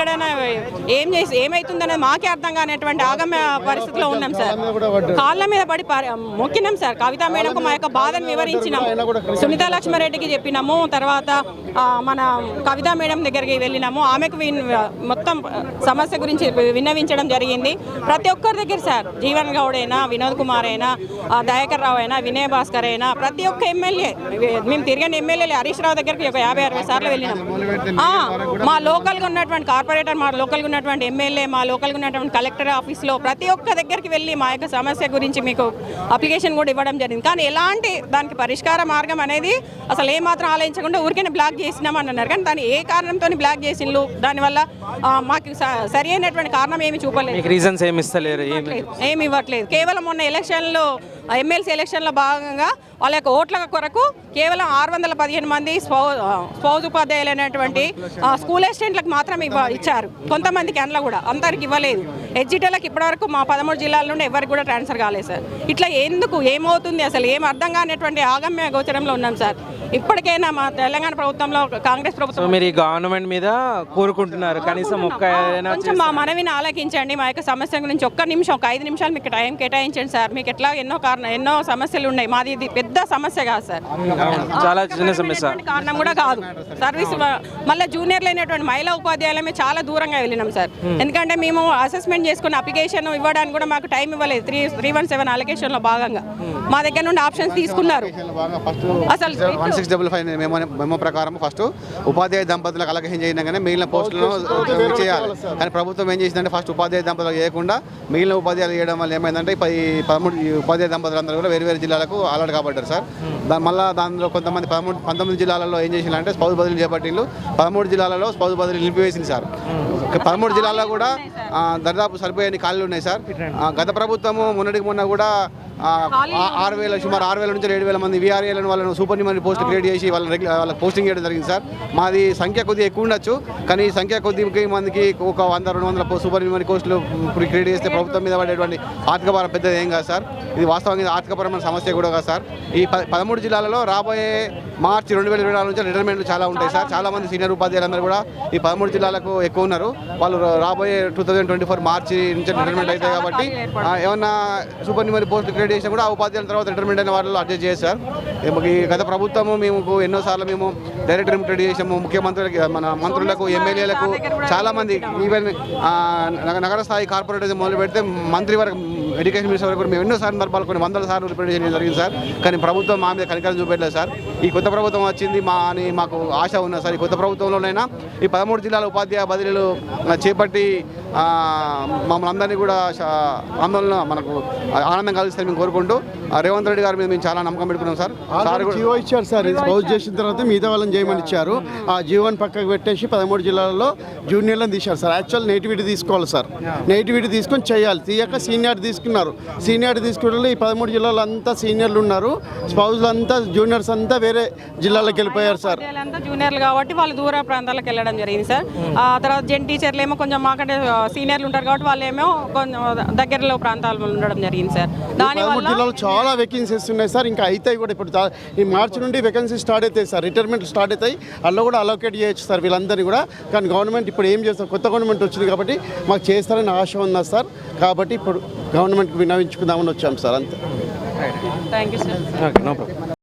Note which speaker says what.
Speaker 1: ఎక్కడైనా ఏం చేసి ఏమైతుందనేది మాకే అర్థం కానటువంటి ఆగమ్య పరిస్థితిలో ఉన్నాం సార్. కాళ్ళ మీద పడి మొక్కినాం సార్. కవిత మేడంకు మా యొక్క బాధను వివరించినాం. సునీత లక్ష్మారెడ్డికి చెప్పినాము. తర్వాత మన కవిత మేడం దగ్గరికి వెళ్ళినాము. ఆమెకు విన్- మొత్తం సమస్య గురించి విన్నవించడం జరిగింది. ప్రతి ఒక్కరి దగ్గర సార్ జీవన్ గౌడ్ అయినా వినోద్ కుమార్ అయినా దయాకర్ రావు అయినా వినయ్ భాస్కర్ అయినా ప్రతి ఒక్క ఎమ్మెల్యే మేము తిరిగిన ఎమ్మెల్యేలు హరీష్ రావు దగ్గరికి ఒక యాభై అరవై సార్లు వెళ్ళినాం. మా లోకల్గా ఉన్నటువంటి కార్పొరేటర్ మా లోకల్గా ఉన్నటువంటి ఎమ్మెల్యే మా లోకల్గా ఉన్నటువంటి కలెక్టర్ ఆఫీస్లో ప్రతి ఒక్క దగ్గరికి వెళ్ళి మా యొక్క సమస్య గురించి మీకు అప్లికేషన్ కూడా ఇవ్వడం జరిగింది. కానీ ఎలాంటి దానికి పరిష్కార మార్గం అనేది అసలు ఏమాత్రం ఆలోచించకుండా ఊరికనే బ్లాక్ చేసినామని అన్నారు. కానీ దాన్ని ఏ కారణంతో బ్లాక్ చేసిండ్రు? దానివల్ల మాకు సరి అయినటువంటి కారణం ఏమి చూపలేదు.
Speaker 2: రీజన్స్ ఏమి ఇస్తలేరు? ఏమి
Speaker 1: ఇవ్వట్లేదు. ఏమి ఇవ్వట్లేదు. కేవలం మొన్న ఎలక్షన్లో ఎమ్మెల్సీ ఎలక్షన్లో భాగంగా వాళ్ళ యొక్క ఓట్ల కొరకు కేవలం ఆరు వందల పదిహేను మంది స్పౌ స్పౌజ్ ఉపాధ్యాయులైనటువంటి ఆ, స్కూల్ అసిస్టెంట్లకు మాత్రం ఇచ్చారు. కొంతమందికి అందులో కూడా అందరికి ఇవ్వలేదు. ఎడ్జిటోళ్ళకి ఇప్పటివరకు మా పదమూడు జిల్లాల నుండి ఎవరికి కూడా ట్రాన్స్ఫర్ కాలేదు సార్. ఇట్లా ఎందుకు ఏమవుతుంది అసలు ఏం అర్థం కానిటువంటి ఆగమ్య గోచరంలో ఉన్నాం సార్. ఇప్పటికైనా మా తెలంగాణ ప్రభుత్వంలో కాంగ్రెస్ ప్రభుత్వం
Speaker 2: మీరు ఈ గవర్నమెంట్ మీద కోరుకుంటున్నారు కనీసం ఒక్క
Speaker 1: కొంచెం మా మనవిని ఆలకించండి మా యొక్క సమస్య గురించి ఒక్క నిమిషం ఒక ఐదు నిమిషాలు మీకు టైం కేటాయించండి సార్. మీకు ఎట్లా ఎన్నో కారణం ఎన్నో సమస్యలు ఉన్నాయి. మాది ఇది పెద్ద సమస్య కాదు సార్.
Speaker 2: చాలా చిన్న సమస్య.
Speaker 1: కారణం కూడా కాదు. సర్వీస్ మళ్ళీ జూనియర్ లేనటువంటి మహిళా ఉపాధ్యాయులమే చాలా దూరంగా వెళ్ళినాం సార్. ఎందుకంటే మేము అసెస్మెంట్ చేసుకున్న అప్లికేషన్ ఇవ్వడానికి కూడా మాకు టైం ఇవ్వలేదు. త్రీ త్రీ వన్ సెవెన్ అలిగేషన్లో భాగంగా. మా దగ్గర నుండి ఆప్షన్స్ తీసుకున్నారు. అసలు
Speaker 3: one six double five memo memo ప్రకారం ఫస్ట్ ఉపాధ్యాయ దంపతులకు అలకేషన్ చేయగానే మిగిలిన పోస్టులను చేయాలి. కానీ ప్రభుత్వం ఏం చేసిందంటే ఫస్ట్ ఉపాధ్యాయ దంపతులకు చేయకుండా మిగిలిన ఉపాధ్యాయులు చేయడం వల్ల ఏమైందంటే ఈ పది పదమూడు ఉపాధ్యాయ దంపతులందరూ కూడా వేరు వేరు జిల్లాలకు అలర్ట్ కాబట్టారు సార్. దాని మళ్ళీ దానిలో కొంతమంది పదమూడు పంతొమ్మిది జిల్లాలలో ఏం చేసిందంటే స్పౌజ్ బదిలీ చేపట్టిండ్రు. పదమూడు జిల్లాలలో స్పౌజ్ బదిలీ నిలిపివేసింది సార్. పదమూడు జిల్లాల్లో కూడా దరిదాపు సరిపోయే ఖాళీలు ఉన్నాయి సార్. గత ప్రభుత్వము మొన్నటికి మొన్న కూడా ఆరు వేల సుమారు ఆరు వేల నుంచి ఏడు వేల మంది విఆర్ఏలను వాళ్ళను సూపర్ న్యూమరీ పోస్ట్ క్రియేట్ చేసి వాళ్ళని వాళ్ళకి పోస్టింగ్ చేయడం జరిగింది సార్. మాది సంఖ్య కొద్దిగా ఎక్కువ ఉండొచ్చు కానీ ఈ సంఖ్య కొద్దిగా మందికి ఒక వంద రెండు వందల సూపర్ న్యూమరీ పోస్టులు ఇప్పుడు క్రియేట్ చేస్తే ప్రభుత్వం మీద పడేటువంటి ఆర్థిక భారం పెద్దది ఏం కాదు సార్. ఇది వాస్తవంగా ఇది ఆర్థికపరమైన సమస్య కూడా కాదు సార్. ఈ పదమూడు జిల్లాలలో రాబోయే మార్చి రెండు వేల ఇరవై నాలుగు నుంచి రిటైర్మెంట్లు చాలా ఉంటాయి సార్. చాలా మంది సీనియర్ ఉపాధ్యాయులందరూ కూడా ఈ పదమూడు జిల్లాలకు ఎక్కువ ఉన్నారు. వాళ్ళు రాబోయే టూ థౌజండ్ ట్వంటీ ఫోర్ మార్చి నుంచి రిటైర్మెంట్ అవుతాయి కాబట్టి ఏమన్నా సూపర్ న్యూమరీ పోస్ట్ క్రియేట్ చేసినా కూడా ఆ ఉపాధ్యాయుల తర్వాత రిటైర్మెంట్ అయిన వాళ్ళు అడ్జస్ట్ చేశారు సార్. ఈ గత ప్రభుత్వము మేము ఎన్నోసార్లు మేము డైరెక్ట్ రిమిటెడ్ చేసాము ముఖ్యమంత్రులకి మన మంత్రులకు ఎమ్మెల్యేలకు చాలామంది ఈవెన్ నగర స్థాయి కార్పొరేటర్ మొదలు పెడితే మంత్రి వరకు ఎడ్యుకేషన్ మినిస్టర్ వరకు మేము ఎన్నో సందర్భాలు కొన్ని వందల సార్లు రిప్రజెంట్ చేయడం జరిగింది సార్. కానీ ప్రభుత్వం మా మీద కనికరం చూపెట్టలేదు సార్. ఈ కొత్త ప్రభుత్వం వచ్చింది మా అని మాకు ఆశ ఉన్నది సార్. ఈ కొత్త ప్రభుత్వంలోనైనా ఈ పదమూడు జిల్లాల ఉపాధ్యాయ బదిలీలు చేపట్టి మమ్మల్ని అందరినీ కూడా ఆందోళన మనకు ఆనందం కలిగిస్తే మేము కోరుకుంటూ రేవంత్ రెడ్డి గారి మీద మేము చాలా నమ్మకం పెట్టుకున్నాం సార్. సార్
Speaker 4: ఇచ్చారు సార్ పౌజ్ చేసిన తర్వాత మిగతా వాళ్ళని చేయమని ఇచ్చారు. ఆ జీవోని పక్కకు పెట్టేసి పదమూడు జిల్లాలలో జూనియర్లను తీశారు సార్. యాక్చువల్ నేటివిటీ తీసుకోవాలి సార్. నేటివిటీ తీసుకొని చేయాలి. తీయక సీనియర్ తీసుకున్నారు. సీనియర్ తీసుకున్న ఈ పదమూడు జిల్లాలో అంతా సీనియర్లు ఉన్నారు. స్పౌజ్లు అంతా జూనియర్స్ అంతా వేరే జిల్లాలకు వెళ్ళిపోయారు సార్.
Speaker 1: జూనియర్లు కాబట్టి వాళ్ళు దూర ప్రాంతాలకు వెళ్ళడం జరిగింది సార్. ఆ తర్వాత జెన్ టీచర్లు ఏమో కొంచెం మాకంటే సీనియర్లు ఉంటారు కాబట్టి వాళ్ళు ఏమో కొంచెం దగ్గరలో ప్రాంతాల్లో ఉండడం జరిగింది సార్. దాని
Speaker 4: పదమూడు
Speaker 1: వల్ల
Speaker 4: జిల్లాలో చాలా వేకెన్సీస్ ఉన్నాయి సార్. ఇంకా అవుతాయి కూడా ఇప్పుడు ఈ మార్చి నుండి వేకెన్సీ స్టార్ట్ అవుతాయి సార్. రిటైర్మెంట్ స్టార్ట్ అవుతాయి. అందులో కూడా అలోకేట్ చేయొచ్చు సార్ వీళ్ళందరినీ కూడా. కానీ గవర్నమెంట్ ఇప్పుడు ఏం చేస్తారు? కొత్త గవర్నమెంట్ వచ్చింది కాబట్టి మాకు చేస్తారని ఆశ ఉన్నది సార్? కాబట్టి ఇప్పుడు గవర్నమెంట్కి వినవించుకుందామని వచ్చాం సార్. అంతే.
Speaker 1: Thank you sir
Speaker 2: okay no problem